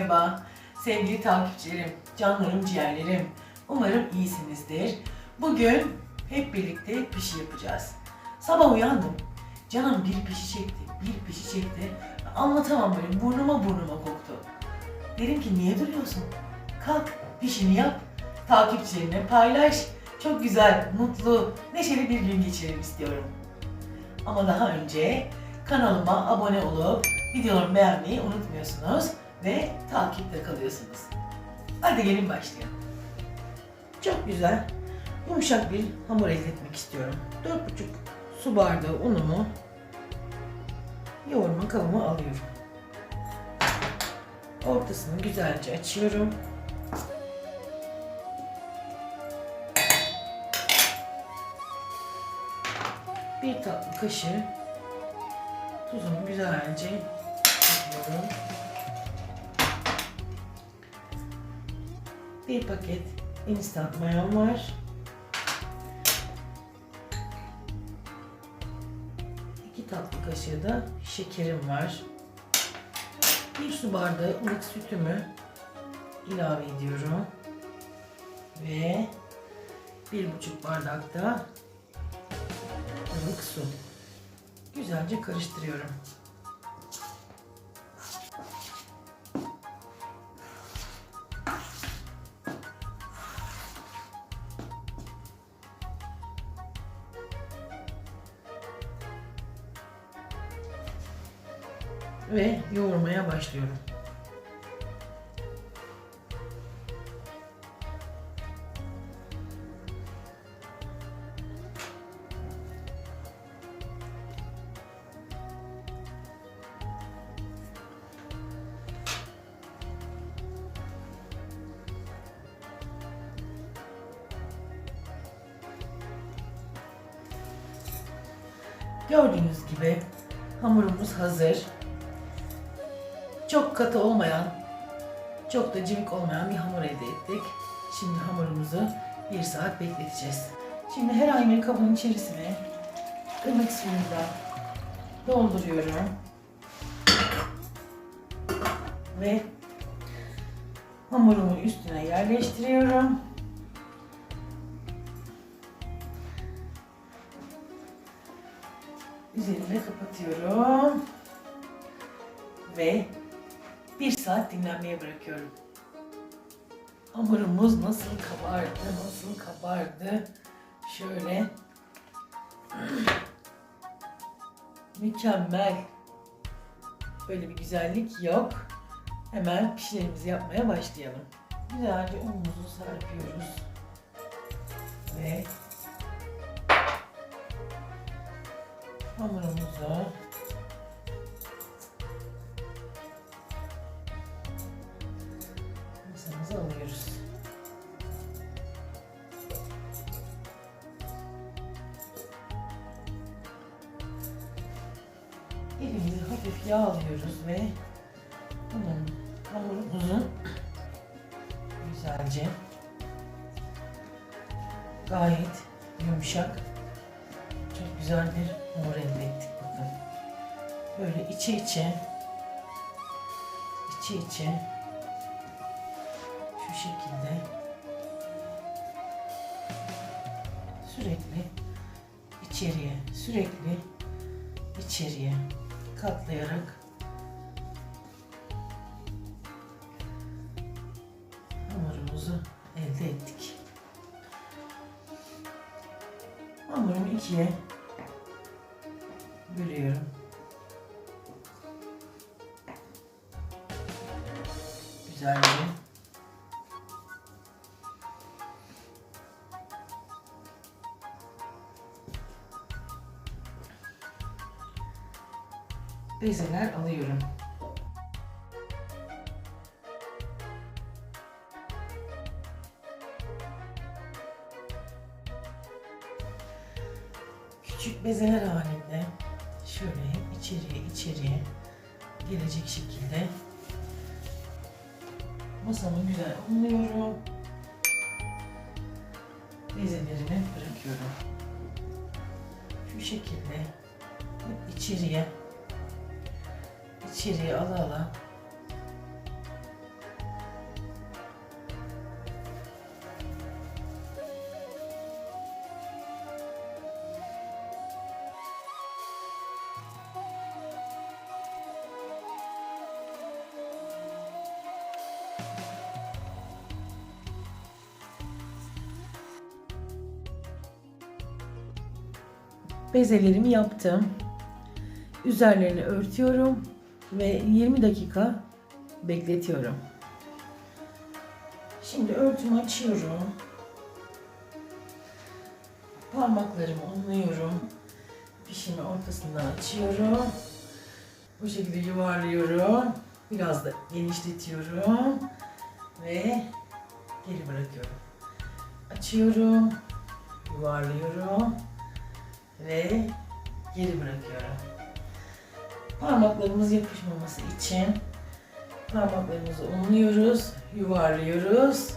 merhaba. Sevgili takipçilerim, canlarım, ciğerlerim. Umarım iyisinizdir. Bugün hep birlikte pişi yapacağız. Sabah uyandım. Canım bir pişi çekti, bir pişi çekti. Anlatamam böyle burnuma burnuma koktu. Dedim ki niye duruyorsun? Kalk pişini yap. Takipçilerine paylaş. Çok güzel, mutlu, neşeli bir gün geçirelim istiyorum. Ama daha önce kanalıma abone olup videolarımı beğenmeyi unutmuyorsunuz ve takipte kalıyorsunuz. Hadi gelin başlayalım. Çok güzel, yumuşak bir hamur elde etmek istiyorum. 4,5 su bardağı unumu yoğurma kabıma alıyorum. Ortasını güzelce açıyorum. Bir tatlı kaşığı tuzumu güzelce ekliyorum. Bir paket instant mayam var. İki tatlı kaşığı da şekerim var. Bir su bardağı ılık sütümü ilave ediyorum. Ve bir buçuk bardak da ılık su. Güzelce karıştırıyorum. Ve yoğurmaya başlıyorum. Gördüğünüz gibi hamurumuz hazır. Çok katı olmayan, çok da cıvık olmayan bir hamur elde ettik. Şimdi hamurumuzu bir saat bekleteceğiz. Şimdi her ayının kabının içerisine ılık suyunu dolduruyorum. Ve hamurumu üstüne yerleştiriyorum. Üzerine kapatıyorum. Ve bir saat dinlenmeye bırakıyorum. Hamurumuz nasıl kabardı, nasıl kabardı. Şöyle. Mükemmel. Böyle bir güzellik yok. Hemen pişlerimizi yapmaya başlayalım. Güzelce unumuzu serpiyoruz. Ve hamurumuzu Elimizi hafif yağlıyoruz ve bunun hamurumuzun güzelce gayet yumuşak çok güzel bir hamur elde ettik bakın. Böyle içe içe içe içe şu şekilde sürekli içeriye sürekli içeriye katlayarak hamurumuzu elde ettik. Hamurumu ikiye bölüyorum. Güzelce bezeler alıyorum. Küçük bezeler halinde şöyle içeriye içeriye gelecek şekilde masamı güzel unluyorum. Bezelerimi bırakıyorum. Şu şekilde içeriye içeriye ala ala bezelerimi yaptım. Üzerlerini örtüyorum ve 20 dakika bekletiyorum. Şimdi örtümü açıyorum. Parmaklarımı unluyorum. Pişimi ortasından açıyorum. Bu şekilde yuvarlıyorum. Biraz da genişletiyorum. Ve geri bırakıyorum. Açıyorum. Yuvarlıyorum. Ve geri bırakıyorum. Parmaklarımız yapışmaması için parmaklarımızı unluyoruz. Yuvarlıyoruz.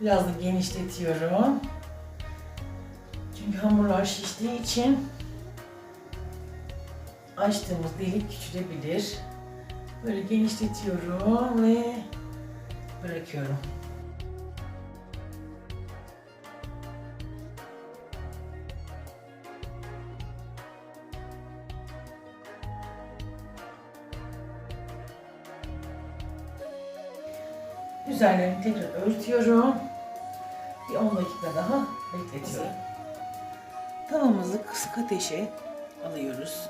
Biraz da genişletiyorum. Çünkü hamurlar şiştiği için açtığımız delik küçülebilir. Böyle genişletiyorum ve bırakıyorum. Üzerlerini tekrar örtüyorum. Bir 10 dakika daha bekletiyorum. Tavamızı kısık ateşe alıyoruz.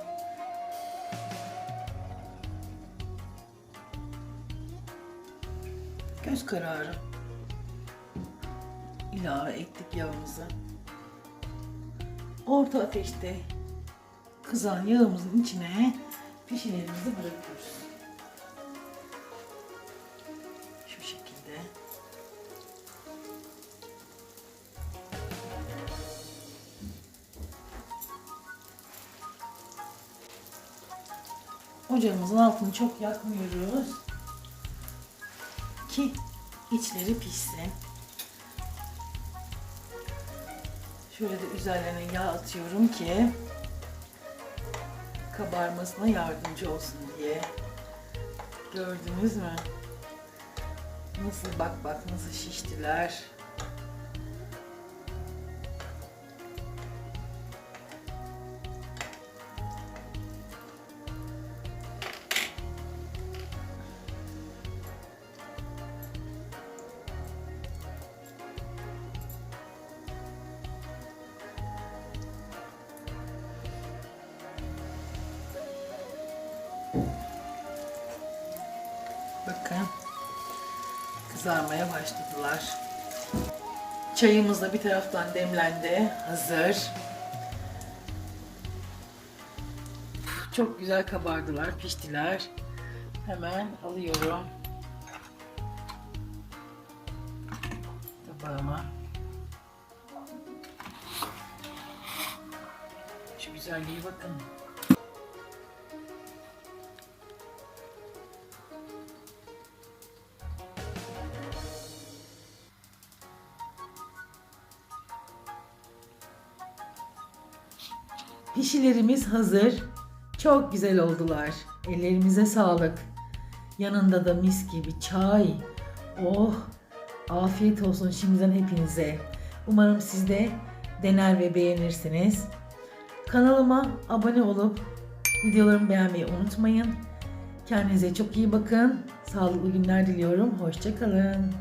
Göz kararı ilave ettik yağımızı. Orta ateşte kızan yağımızın içine pişilerimizi bırakıyoruz. Ocağımızın altını çok yakmıyoruz ki içleri pişsin. Şöyle de üzerlerine yağ atıyorum ki kabarmasına yardımcı olsun diye. Gördünüz mü? Nasıl bak bak nasıl şiştiler. Kızarmaya başladılar. Çayımız da bir taraftan demlendi. Hazır. Çok güzel kabardılar, piştiler. Hemen alıyorum. Tabağıma. Şu güzelliğe bakın. Pişilerimiz hazır. Çok güzel oldular. Ellerimize sağlık. Yanında da mis gibi çay. Oh! Afiyet olsun şimdiden hepinize. Umarım siz de dener ve beğenirsiniz. Kanalıma abone olup videolarımı beğenmeyi unutmayın. Kendinize çok iyi bakın. Sağlıklı günler diliyorum. Hoşçakalın.